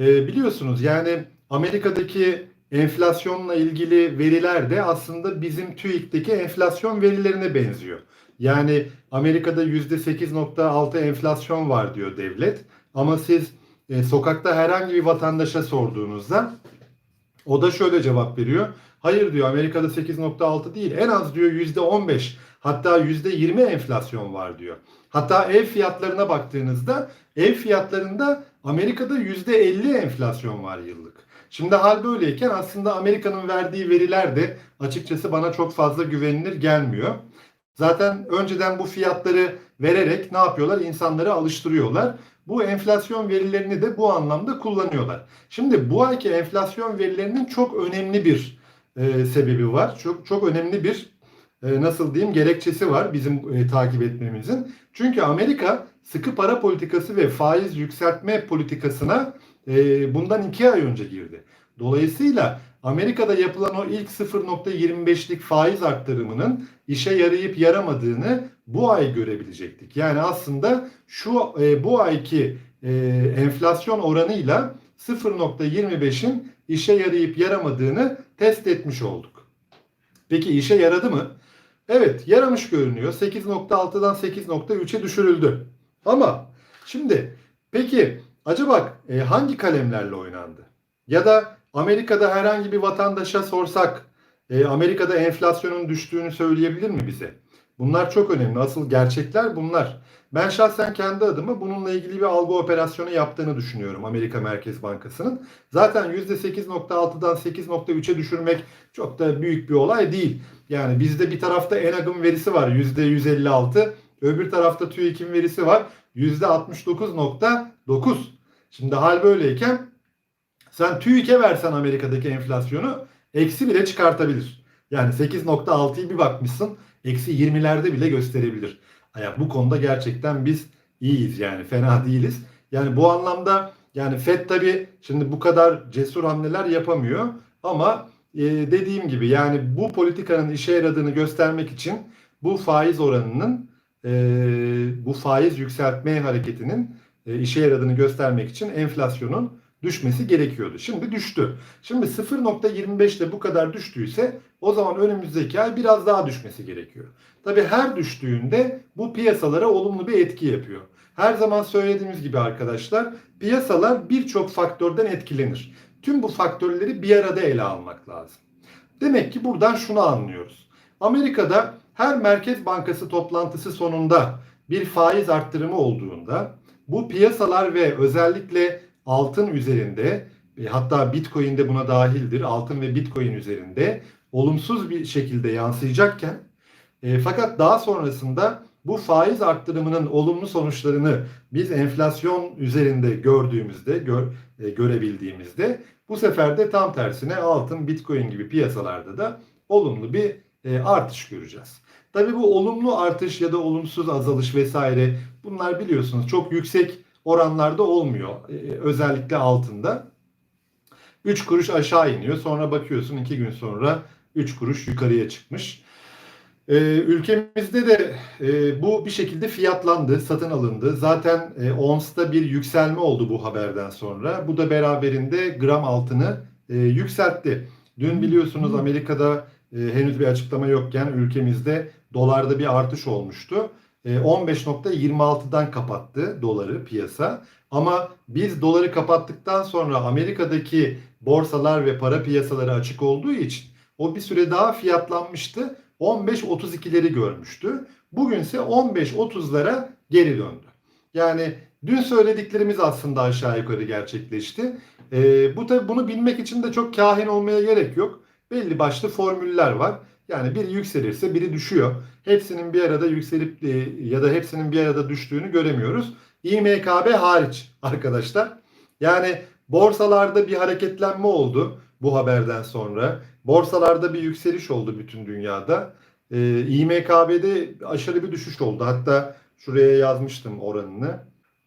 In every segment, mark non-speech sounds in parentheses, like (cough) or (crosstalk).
e, biliyorsunuz yani Amerika'daki enflasyonla ilgili veriler de aslında bizim TÜİK'teki enflasyon verilerine benziyor. Yani Amerika'da %8.6 enflasyon var diyor devlet. Ama siz e, sokakta herhangi bir vatandaşa sorduğunuzda o da şöyle cevap veriyor. Hayır diyor Amerika'da 8.6 değil en az diyor %15 hatta %20 enflasyon var diyor. Hatta ev fiyatlarına baktığınızda ev fiyatlarında Amerika'da %50 enflasyon var yıllık. Şimdi hal böyleyken aslında Amerika'nın verdiği veriler de açıkçası bana çok fazla güvenilir gelmiyor. Zaten önceden bu fiyatları vererek ne yapıyorlar? İnsanları alıştırıyorlar. Bu enflasyon verilerini de bu anlamda kullanıyorlar. Şimdi bu ayki enflasyon verilerinin çok önemli bir e, sebebi var. Çok çok önemli bir nasıl diyeyim gerekçesi var bizim e, takip etmemizin. Çünkü Amerika sıkı para politikası ve faiz yükseltme politikasına e, bundan iki ay önce girdi. Dolayısıyla Amerika'da yapılan o ilk 0.25'lik faiz arttırımının işe yarayıp yaramadığını bu ay görebilecektik. Yani aslında şu e, bu ayki e, enflasyon oranıyla 0.25'in işe yarayıp yaramadığını test etmiş olduk. Peki işe yaradı mı? Evet yaramış görünüyor. 8.6'dan 8.3'e düşürüldü. Ama şimdi peki acaba e, hangi kalemlerle oynandı? Ya da Amerika'da herhangi bir vatandaşa sorsak e, Amerika'da enflasyonun düştüğünü söyleyebilir mi bize? Bunlar çok önemli. Asıl gerçekler bunlar. Ben şahsen kendi adıma bununla ilgili bir algı operasyonu yaptığını düşünüyorum Amerika Merkez Bankası'nın. Zaten %8.6'dan 8.3'e düşürmek çok da büyük bir olay değil. Yani bizde bir tarafta Enag'ın verisi var %156, öbür tarafta TÜİK'in verisi var %69.9. Şimdi hal böyleyken sen TÜİK'e versen Amerika'daki enflasyonu eksi bile çıkartabilir. Yani 8.6'yı bir bakmışsın eksi 20'lerde bile gösterebilir. Yani bu konuda gerçekten biz iyiyiz yani fena değiliz. Yani bu anlamda yani FED tabi şimdi bu kadar cesur hamleler yapamıyor ama e, dediğim gibi yani bu politikanın işe yaradığını göstermek için bu faiz oranının e, bu faiz yükseltme hareketinin e, işe yaradığını göstermek için enflasyonun düşmesi gerekiyordu. Şimdi düştü. Şimdi 0.25'te bu kadar düştüyse o zaman önümüzdeki ay biraz daha düşmesi gerekiyor. Tabi her düştüğünde bu piyasalara olumlu bir etki yapıyor. Her zaman söylediğimiz gibi arkadaşlar piyasalar birçok faktörden etkilenir. Tüm bu faktörleri bir arada ele almak lazım. Demek ki buradan şunu anlıyoruz. Amerika'da her merkez bankası toplantısı sonunda bir faiz arttırımı olduğunda bu piyasalar ve özellikle altın üzerinde e, hatta Bitcoin de buna dahildir. Altın ve Bitcoin üzerinde olumsuz bir şekilde yansıyacakken e, fakat daha sonrasında bu faiz arttırımının olumlu sonuçlarını biz enflasyon üzerinde gördüğümüzde, gör, e, görebildiğimizde bu sefer de tam tersine altın, bitcoin gibi piyasalarda da olumlu bir e, artış göreceğiz. Tabii bu olumlu artış ya da olumsuz azalış vesaire bunlar biliyorsunuz çok yüksek oranlarda olmuyor. E, özellikle altında. 3 kuruş aşağı iniyor. Sonra bakıyorsun 2 gün sonra 3 kuruş yukarıya çıkmış. Ee, ülkemizde de e, bu bir şekilde fiyatlandı, satın alındı. Zaten e, ONS'ta bir yükselme oldu bu haberden sonra. Bu da beraberinde gram altını e, yükseltti. Dün biliyorsunuz Amerika'da e, henüz bir açıklama yokken ülkemizde dolarda bir artış olmuştu. E, 15.26'dan kapattı doları piyasa. Ama biz doları kapattıktan sonra Amerika'daki borsalar ve para piyasaları açık olduğu için o bir süre daha fiyatlanmıştı. 15.32'leri görmüştü. Bugünse 15.30'lara geri döndü. Yani dün söylediklerimiz aslında aşağı yukarı gerçekleşti. Ee, bu tabi bunu bilmek için de çok kahin olmaya gerek yok. Belli başlı formüller var. Yani biri yükselirse biri düşüyor. Hepsinin bir arada yükselip e, ya da hepsinin bir arada düştüğünü göremiyoruz. İMKB hariç arkadaşlar. Yani borsalarda bir hareketlenme oldu bu haberden sonra. Borsalarda bir yükseliş oldu bütün dünyada. E, İMKB'de aşırı bir düşüş oldu. Hatta şuraya yazmıştım oranını.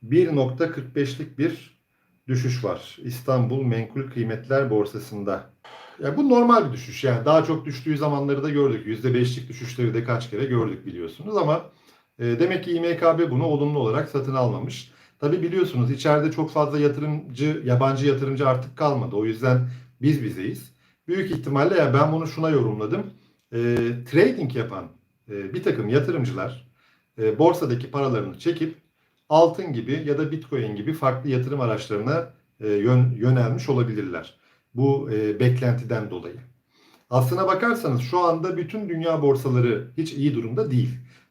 1.45'lik bir düşüş var. İstanbul Menkul Kıymetler Borsası'nda. Ya bu normal bir düşüş yani. Daha çok düştüğü zamanları da gördük. %5'lik düşüşleri de kaç kere gördük biliyorsunuz ama e, demek ki İMKB bunu olumlu olarak satın almamış. Tabi biliyorsunuz içeride çok fazla yatırımcı, yabancı yatırımcı artık kalmadı. O yüzden biz bizeyiz. Büyük ihtimalle ya ben bunu şuna yorumladım. E, trading yapan e, bir takım yatırımcılar e, borsadaki paralarını çekip altın gibi ya da bitcoin gibi farklı yatırım araçlarına e, yön, yönelmiş olabilirler. Bu e, beklentiden dolayı. Aslına bakarsanız şu anda bütün dünya borsaları hiç iyi durumda değil.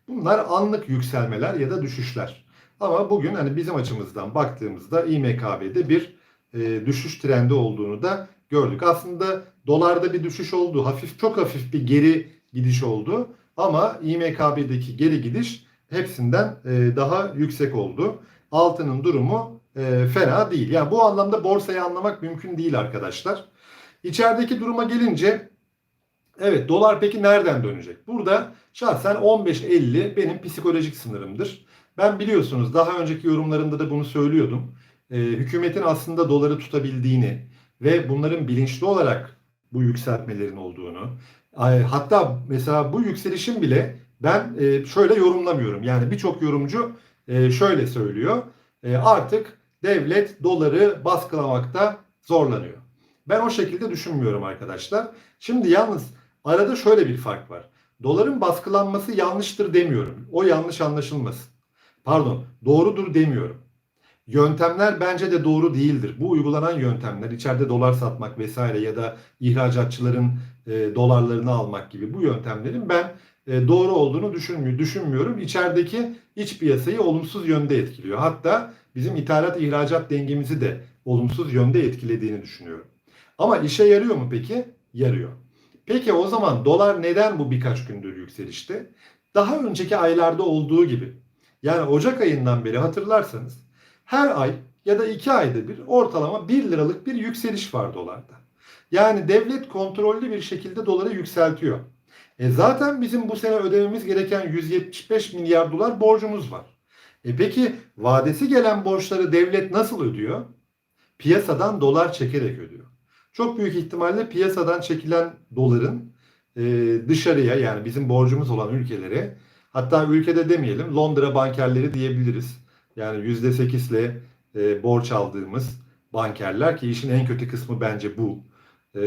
Bunlar anlık yükselmeler ya da düşüşler. Ama bugün hani bizim açımızdan baktığımızda İMKB'de bir e, düşüş trendi olduğunu da gördük. Aslında dolarda bir düşüş oldu. Hafif çok hafif bir geri gidiş oldu. Ama İMKB'deki geri gidiş hepsinden e, daha yüksek oldu. Altının durumu e, fena değil. Yani bu anlamda borsayı anlamak mümkün değil arkadaşlar. İçerideki duruma gelince evet dolar peki nereden dönecek? Burada şahsen 15.50 benim psikolojik sınırımdır. Ben biliyorsunuz daha önceki yorumlarımda da bunu söylüyordum. E, hükümetin aslında doları tutabildiğini ve bunların bilinçli olarak bu yükseltmelerin olduğunu hatta mesela bu yükselişin bile ben e, şöyle yorumlamıyorum. Yani birçok yorumcu e, şöyle söylüyor. E, artık devlet doları baskılamakta zorlanıyor. Ben o şekilde düşünmüyorum arkadaşlar. Şimdi yalnız arada şöyle bir fark var. Doların baskılanması yanlıştır demiyorum. O yanlış anlaşılmasın. Pardon, doğrudur demiyorum. Yöntemler bence de doğru değildir. Bu uygulanan yöntemler içeride dolar satmak vesaire ya da ihracatçıların e, dolarlarını almak gibi bu yöntemlerin ben e, doğru olduğunu düşünmüyor, düşünmüyorum. İçerideki iç piyasayı olumsuz yönde etkiliyor. Hatta bizim ithalat ihracat dengemizi de olumsuz yönde etkilediğini düşünüyorum. Ama işe yarıyor mu peki? Yarıyor. Peki o zaman dolar neden bu birkaç gündür yükselişte? Daha önceki aylarda olduğu gibi. Yani Ocak ayından beri hatırlarsanız her ay ya da iki ayda bir ortalama 1 liralık bir yükseliş var dolarda. Yani devlet kontrollü bir şekilde doları yükseltiyor. E zaten bizim bu sene ödememiz gereken 175 milyar dolar borcumuz var. E peki vadesi gelen borçları devlet nasıl ödüyor? Piyasadan dolar çekerek ödüyor. Çok büyük ihtimalle piyasadan çekilen doların e, dışarıya yani bizim borcumuz olan ülkelere hatta ülkede demeyelim Londra bankerleri diyebiliriz. Yani %8 ile e, borç aldığımız bankerler ki işin en kötü kısmı bence bu. E,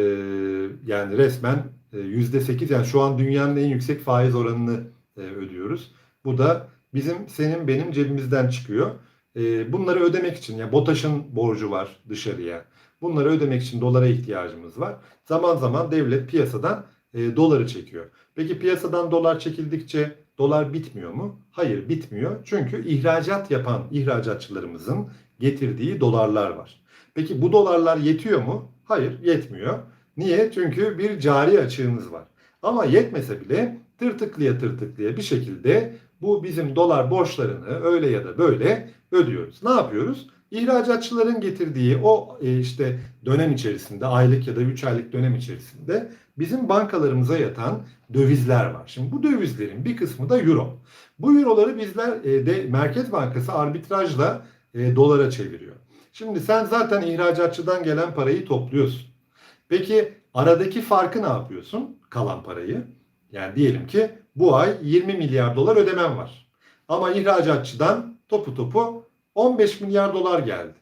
yani resmen %8 yani şu an dünyanın en yüksek faiz oranını e, ödüyoruz. Bu da bizim senin benim cebimizden çıkıyor. E, bunları ödemek için yani BOTAŞ'ın borcu var dışarıya. Bunları ödemek için dolara ihtiyacımız var. Zaman zaman devlet piyasadan e, doları çekiyor. Peki piyasadan dolar çekildikçe dolar bitmiyor mu? Hayır bitmiyor. Çünkü ihracat yapan ihracatçılarımızın getirdiği dolarlar var. Peki bu dolarlar yetiyor mu? Hayır yetmiyor. Niye? Çünkü bir cari açığımız var. Ama yetmese bile tırtıklıya tırtıklıya bir şekilde bu bizim dolar borçlarını öyle ya da böyle ödüyoruz. Ne yapıyoruz? İhracatçıların getirdiği o e, işte dönem içerisinde aylık ya da 3 aylık dönem içerisinde bizim bankalarımıza yatan dövizler var. Şimdi bu dövizlerin bir kısmı da euro. Bu euroları bizler e, de Merkez Bankası arbitrajla e, dolara çeviriyor. Şimdi sen zaten ihracatçıdan gelen parayı topluyorsun. Peki aradaki farkı ne yapıyorsun? Kalan parayı. Yani diyelim ki bu ay 20 milyar dolar ödemem var. Ama ihracatçıdan topu topu 15 milyar dolar geldi.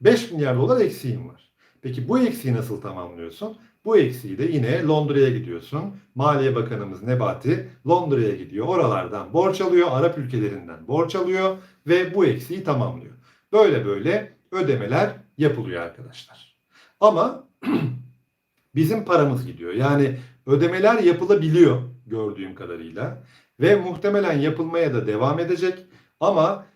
5 milyar dolar eksiğim var. Peki bu eksiği nasıl tamamlıyorsun? Bu eksiği de yine Londra'ya gidiyorsun. Maliye Bakanımız Nebati Londra'ya gidiyor. Oralardan borç alıyor. Arap ülkelerinden borç alıyor ve bu eksiği tamamlıyor. Böyle böyle ödemeler yapılıyor arkadaşlar. Ama (clears throat) bizim paramız gidiyor. Yani ödemeler yapılabiliyor gördüğüm kadarıyla ve muhtemelen yapılmaya da devam edecek ama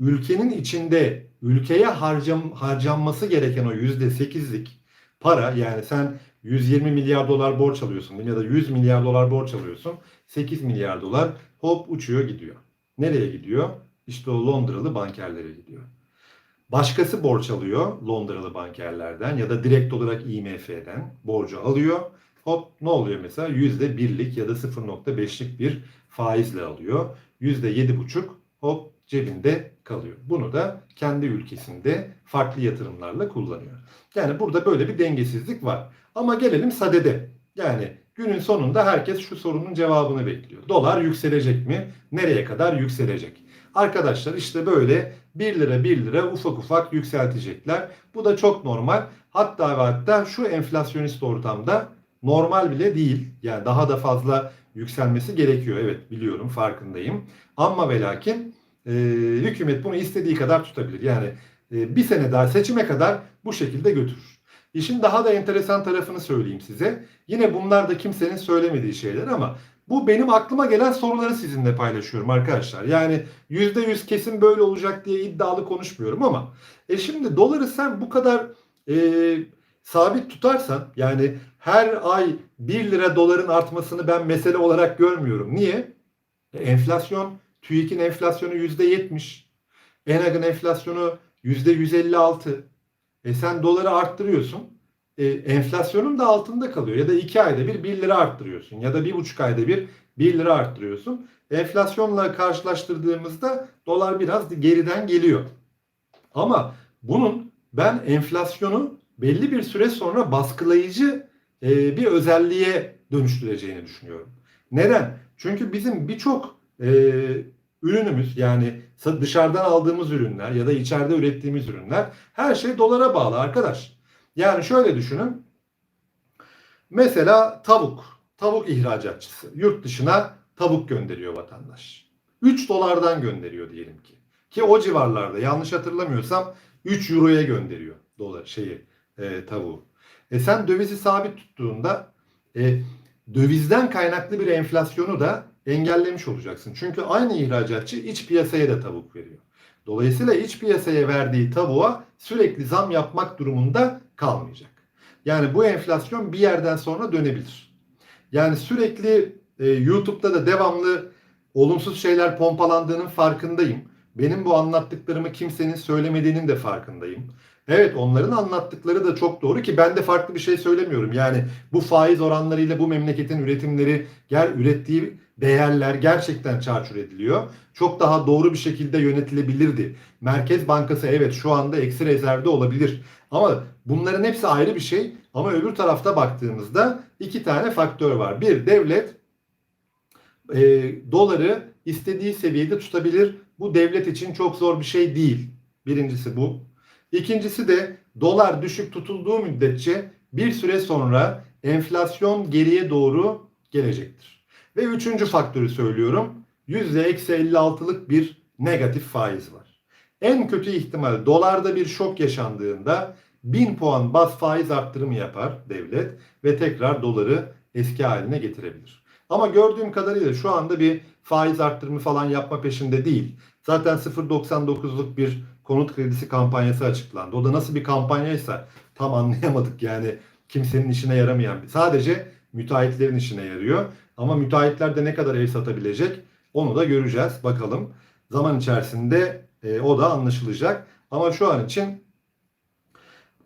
ülkenin içinde ülkeye harcam, harcanması gereken o yüzde sekizlik para yani sen 120 milyar dolar borç alıyorsun ya da 100 milyar dolar borç alıyorsun 8 milyar dolar hop uçuyor gidiyor. Nereye gidiyor? İşte o Londralı bankerlere gidiyor. Başkası borç alıyor Londralı bankerlerden ya da direkt olarak IMF'den borcu alıyor. Hop ne oluyor mesela? %1'lik ya da 0.5'lik bir faizle alıyor. %7.5 hop cebinde kalıyor. Bunu da kendi ülkesinde farklı yatırımlarla kullanıyor. Yani burada böyle bir dengesizlik var. Ama gelelim sadede. Yani günün sonunda herkes şu sorunun cevabını bekliyor. Dolar yükselecek mi? Nereye kadar yükselecek? Arkadaşlar işte böyle 1 lira 1 lira ufak ufak yükseltecekler. Bu da çok normal. Hatta ve hatta şu enflasyonist ortamda normal bile değil. Yani daha da fazla yükselmesi gerekiyor. Evet biliyorum farkındayım. Ama ve lakin e, hükümet bunu istediği kadar tutabilir. Yani e, bir sene daha seçime kadar bu şekilde götürür. İşin daha da enteresan tarafını söyleyeyim size. Yine bunlar da kimsenin söylemediği şeyler ama bu benim aklıma gelen soruları sizinle paylaşıyorum arkadaşlar. Yani %100 kesin böyle olacak diye iddialı konuşmuyorum ama e şimdi doları sen bu kadar e, sabit tutarsan yani her ay 1 lira doların artmasını ben mesele olarak görmüyorum. Niye? E, enflasyon, TÜİK'in enflasyonu %70. ENAG'ın enflasyonu %156. E sen doları arttırıyorsun. E, enflasyonun da altında kalıyor. Ya da 2 ayda bir 1 lira arttırıyorsun. Ya da 1,5 ayda bir 1 lira arttırıyorsun. Enflasyonla karşılaştırdığımızda dolar biraz geriden geliyor. Ama bunun ben enflasyonu belli bir süre sonra baskılayıcı e, bir özelliğe dönüştüreceğini düşünüyorum. Neden? Çünkü bizim birçok e, ürünümüz yani dışarıdan aldığımız ürünler ya da içeride ürettiğimiz ürünler her şey dolara bağlı arkadaş. Yani şöyle düşünün. Mesela tavuk, tavuk ihracatçısı yurt dışına tavuk gönderiyor vatandaş. 3 dolardan gönderiyor diyelim ki. Ki o civarlarda yanlış hatırlamıyorsam 3 euroya gönderiyor dolar şeyi e, tavuğu. E sen dövizi sabit tuttuğunda e, dövizden kaynaklı bir enflasyonu da engellemiş olacaksın. Çünkü aynı ihracatçı iç piyasaya da tavuk veriyor. Dolayısıyla iç piyasaya verdiği tavuğa sürekli zam yapmak durumunda kalmayacak. Yani bu enflasyon bir yerden sonra dönebilir. Yani sürekli e, YouTube'da da devamlı olumsuz şeyler pompalandığının farkındayım. Benim bu anlattıklarımı kimsenin söylemediğinin de farkındayım. Evet onların anlattıkları da çok doğru ki ben de farklı bir şey söylemiyorum. Yani bu faiz oranlarıyla bu memleketin üretimleri, gel ürettiği değerler gerçekten çarçur ediliyor. Çok daha doğru bir şekilde yönetilebilirdi. Merkez Bankası evet şu anda eksi rezervde olabilir. Ama bunların hepsi ayrı bir şey. Ama öbür tarafta baktığımızda iki tane faktör var. Bir devlet e, doları istediği seviyede tutabilir. Bu devlet için çok zor bir şey değil. Birincisi bu. İkincisi de dolar düşük tutulduğu müddetçe bir süre sonra enflasyon geriye doğru gelecektir. Ve üçüncü faktörü söylüyorum. %-56'lık bir negatif faiz var. En kötü ihtimal dolarda bir şok yaşandığında 1000 puan bas faiz arttırımı yapar devlet ve tekrar doları eski haline getirebilir. Ama gördüğüm kadarıyla şu anda bir faiz arttırımı falan yapma peşinde değil. Zaten 0.99'luk bir konut kredisi kampanyası açıklandı. O da nasıl bir kampanyaysa tam anlayamadık yani kimsenin işine yaramayan. Sadece müteahhitlerin işine yarıyor. Ama müteahhitler de ne kadar ev satabilecek onu da göreceğiz bakalım. Zaman içerisinde e, o da anlaşılacak. Ama şu an için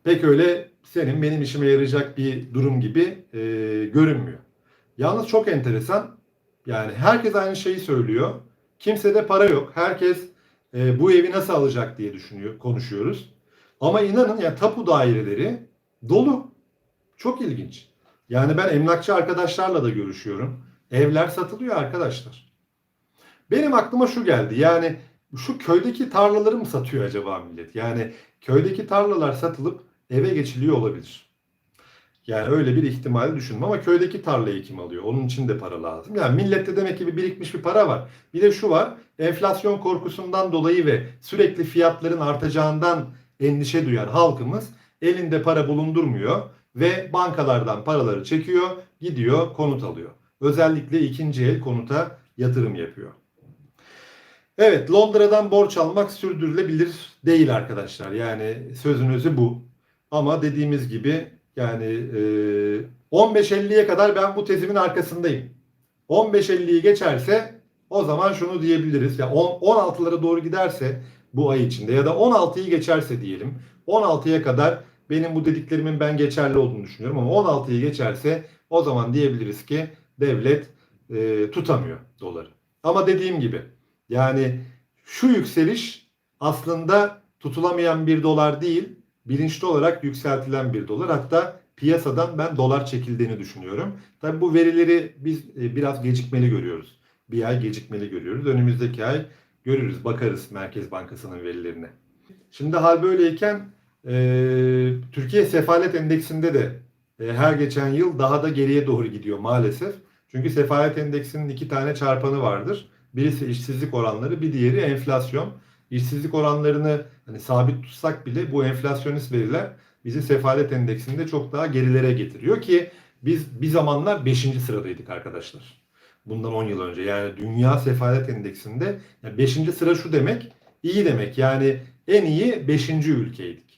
pek öyle senin benim işime yarayacak bir durum gibi e, görünmüyor. Yalnız çok enteresan. Yani herkes aynı şeyi söylüyor. Kimsede para yok. Herkes e, bu evi nasıl alacak diye düşünüyor, konuşuyoruz. Ama inanın ya tapu daireleri dolu. Çok ilginç. Yani ben emlakçı arkadaşlarla da görüşüyorum. Evler satılıyor arkadaşlar. Benim aklıma şu geldi. Yani şu köydeki tarlaları mı satıyor acaba millet? Yani köydeki tarlalar satılıp eve geçiliyor olabilir. Yani öyle bir ihtimal düşünme ama köydeki tarlayı kim alıyor? Onun için de para lazım. Yani millette demek ki bir birikmiş bir para var. Bir de şu var. Enflasyon korkusundan dolayı ve sürekli fiyatların artacağından endişe duyan halkımız elinde para bulundurmuyor ve bankalardan paraları çekiyor, gidiyor, konut alıyor. Özellikle ikinci el konuta yatırım yapıyor. Evet, Londra'dan borç almak sürdürülebilir değil arkadaşlar. Yani sözün özü bu. Ama dediğimiz gibi yani e, 15.50'ye kadar ben bu tezimin arkasındayım. 15.50'yi geçerse o zaman şunu diyebiliriz. Ya yani 16'lara doğru giderse bu ay içinde ya da 16'yı geçerse diyelim. 16'ya kadar benim bu dediklerimin ben geçerli olduğunu düşünüyorum ama 16'yı geçerse o zaman diyebiliriz ki devlet e, tutamıyor doları. Ama dediğim gibi yani şu yükseliş aslında tutulamayan bir dolar değil, bilinçli olarak yükseltilen bir dolar. Hatta piyasadan ben dolar çekildiğini düşünüyorum. Tabi bu verileri biz e, biraz gecikmeli görüyoruz. Bir ay gecikmeli görüyoruz. Önümüzdeki ay görürüz, bakarız Merkez Bankası'nın verilerine. Şimdi hal böyleyken e, Türkiye Sefalet Endeksinde de e, her geçen yıl daha da geriye doğru gidiyor maalesef. Çünkü Sefalet Endeksinin iki tane çarpanı vardır. Birisi işsizlik oranları, bir diğeri enflasyon. İşsizlik oranlarını hani sabit tutsak bile bu enflasyonist veriler bizi sefalet endeksinde çok daha gerilere getiriyor ki biz bir zamanlar 5. sıradaydık arkadaşlar. Bundan 10 yıl önce yani dünya sefalet endeksinde 5. sıra şu demek iyi demek yani en iyi 5. ülkeydik.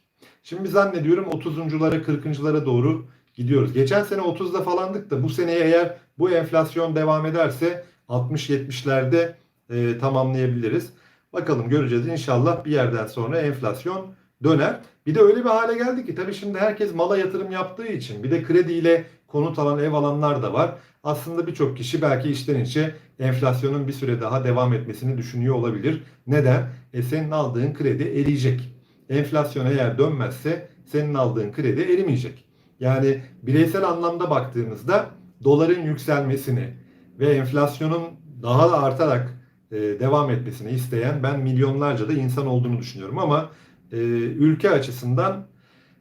Şimdi zannediyorum 30'unculara 40'lara doğru gidiyoruz. Geçen sene 30'da falandık da bu seneye eğer bu enflasyon devam ederse 60-70'lerde e, tamamlayabiliriz. Bakalım göreceğiz inşallah bir yerden sonra enflasyon döner. Bir de öyle bir hale geldi ki tabii şimdi herkes mala yatırım yaptığı için bir de krediyle konut alan ev alanlar da var. Aslında birçok kişi belki içten içe enflasyonun bir süre daha devam etmesini düşünüyor olabilir. Neden? E senin aldığın kredi eriyecek. Enflasyon eğer dönmezse senin aldığın kredi erimeyecek. Yani bireysel anlamda baktığımızda doların yükselmesini ve enflasyonun daha da artarak e, devam etmesini isteyen ben milyonlarca da insan olduğunu düşünüyorum ama e, ülke açısından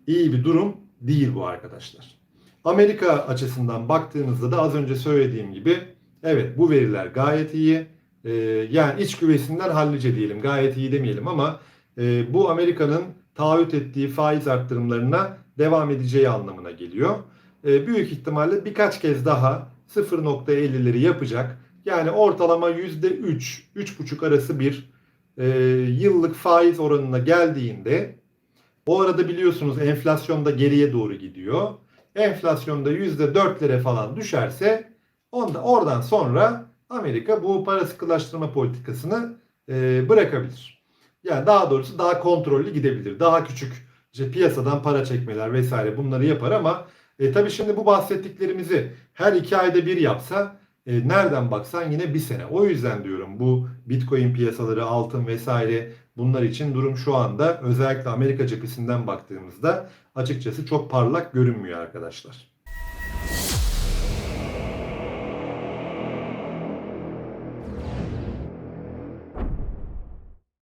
iyi bir durum değil bu arkadaşlar. Amerika açısından baktığınızda da az önce söylediğim gibi evet bu veriler gayet iyi. E, yani iç güvesinden hallice diyelim gayet iyi demeyelim ama e, bu Amerika'nın taahhüt ettiği faiz arttırımlarına devam edeceği anlamına geliyor. E, büyük ihtimalle birkaç kez daha 0.50'leri yapacak. Yani ortalama %3, 3,5 arası bir e, yıllık faiz oranına geldiğinde o arada biliyorsunuz enflasyon da geriye doğru gidiyor. Enflasyonda %4'lere falan düşerse onda, oradan sonra Amerika bu para sıkılaştırma politikasını e, bırakabilir. Yani daha doğrusu daha kontrollü gidebilir. Daha küçük işte piyasadan para çekmeler vesaire bunları yapar ama e, tabii şimdi bu bahsettiklerimizi her iki ayda bir yapsa e, nereden baksan yine bir sene. O yüzden diyorum bu Bitcoin piyasaları, altın vesaire bunlar için durum şu anda özellikle Amerika cephesinden baktığımızda açıkçası çok parlak görünmüyor arkadaşlar.